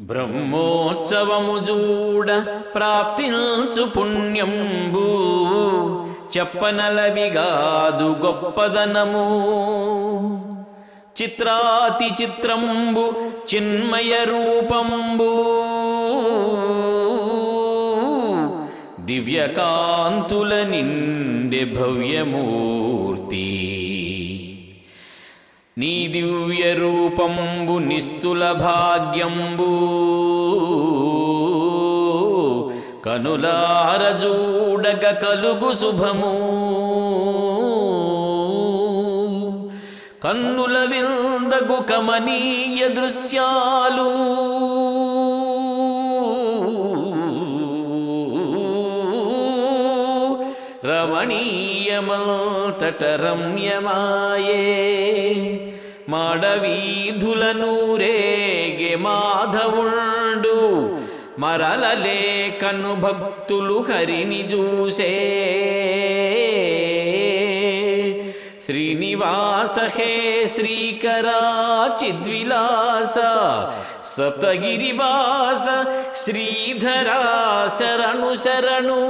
బ్రహ్మోత్సవము చూడ ప్రాప్తించు పుణ్యంబు. చెప్పనలవిగాదు గొప్పదనము. చిత్రాతి చిత్రంబు చిన్మయ రూపంబు. దివ్యకాంతుల నిండె భవ్యమూర్తి. నీ దివ్య రూపంబు నిస్తుల భాగ్యంబు. కనులారజూడక కలుగు శుభము. కన్నుల విందగు కమనీయ దృశ్యాలు. రమణీయమంతట రమ్యమాయే. మాడవీధులనూరేగే మాధవుండు. మరలలేకను భక్తులు హరిని చూసే. శ్రీనివాస హే శ్రీకరాచిద్విలాస. సప్తగిరివాస శ్రీధరా శరణు శరణు.